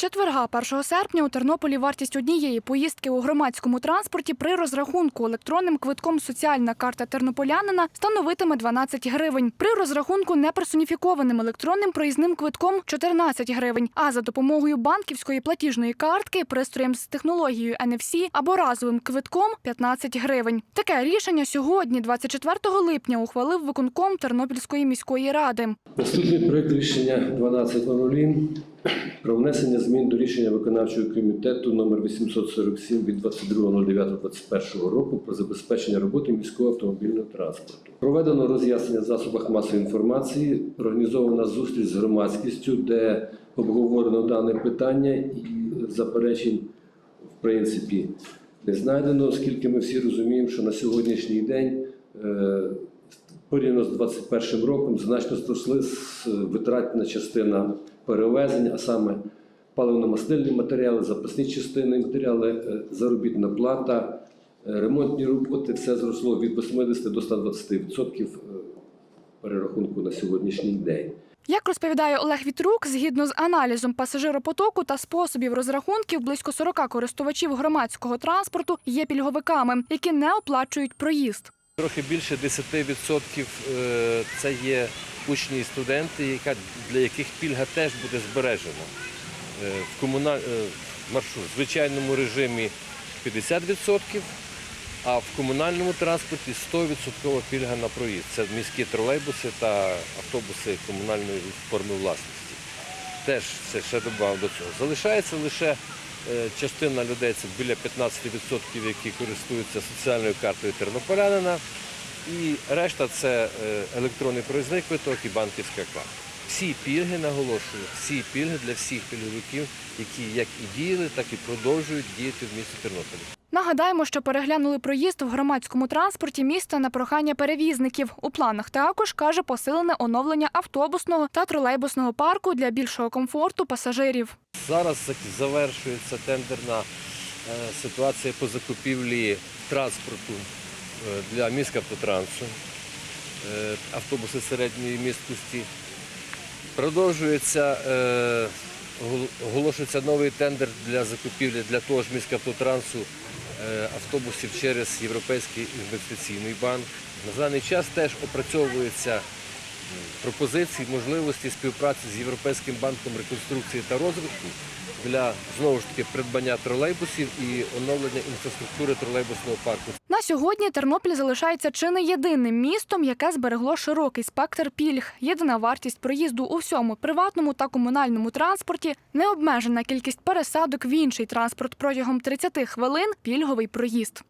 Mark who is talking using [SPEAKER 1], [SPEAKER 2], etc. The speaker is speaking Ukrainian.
[SPEAKER 1] четверга, 1 серпня, у Тернополі вартість однієї поїздки у громадському транспорті при розрахунку електронним квитком соціальна карта тернополянина становитиме 12 гривень. При розрахунку неперсоніфікованим електронним проїзним квитком 14 гривень. А за допомогою банківської платіжної картки, пристроєм з технологією NFC або разовим квитком 15 гривень. Таке рішення сьогодні, 24 липня, ухвалив виконком Тернопільської міської ради.
[SPEAKER 2] Наступний проект рішення 12.00 про внесення змін до рішення виконавчого комітету номер 847 від 22.09.21 року про забезпечення роботи міського автомобільного транспорту. Проведено роз'яснення в засобах масової інформації, організована зустріч з громадськістю, де обговорено дане питання і заперечень в принципі не знайдено, оскільки ми всі розуміємо, що на сьогоднішній день е, порівняно з 2021 роком значно зросли витратна частина перевезень, а саме паливно-мастильні матеріали, запасні частини матеріали, е, заробітна плата, е, ремонтні роботи. Все зросло від 80 до 120% е, перерахунку на сьогоднішній день.
[SPEAKER 1] Як розповідає Олег Вітрук, згідно з аналізом пасажиропотоку та способів розрахунків, близько 40 користувачів громадського транспорту є пільговиками, які не оплачують проїзд.
[SPEAKER 3] Трохи більше 10% е, це є учні і студенти, для яких пільга теж буде збережена. Е, В комуналь... е, маршрут звичайному режимі 50%, а в комунальному транспорті 100% пільга на проїзд. Це міські тролейбуси та автобуси комунальної форми власності. Теж це ще додав до цього. Залишається лише частина людей, це біля 15%, які користуються соціальною картою тернополянина. І решта це е, електронний проїзний квиток і банківська карта. Всі пільги, наголошую, всі пільги для всіх пільговиків, які як і діяли, так і продовжують діяти в місті Тернополі.
[SPEAKER 1] Нагадаємо, що переглянули проїзд в громадському транспорті міста на прохання перевізників. У планах також каже посилене оновлення автобусного та тролейбусного парку для більшого комфорту пасажирів.
[SPEAKER 3] Зараз завершується тендерна е, ситуація по закупівлі транспорту е, для міськавтотрансу, е, автобуси середньої місткості. Продовжується, оголошується новий тендер для закупівлі для того ж міськавтотрансу автобусів через Європейський інвестиційний банк. На даний час теж опрацьовується м, пропозиції, можливості співпраці з Європейським банком реконструкції та розвитку для знову ж таки придбання тролейбусів і оновлення інфраструктури тролейбусного парку.
[SPEAKER 1] На сьогодні Тернопіль залишається чи не єдиним містом, яке зберегло широкий спектр пільг. Єдина вартість проїзду у всьому приватному та комунальному транспорті, необмежена кількість пересадок в інший транспорт протягом 30 хвилин пільговий проїзд.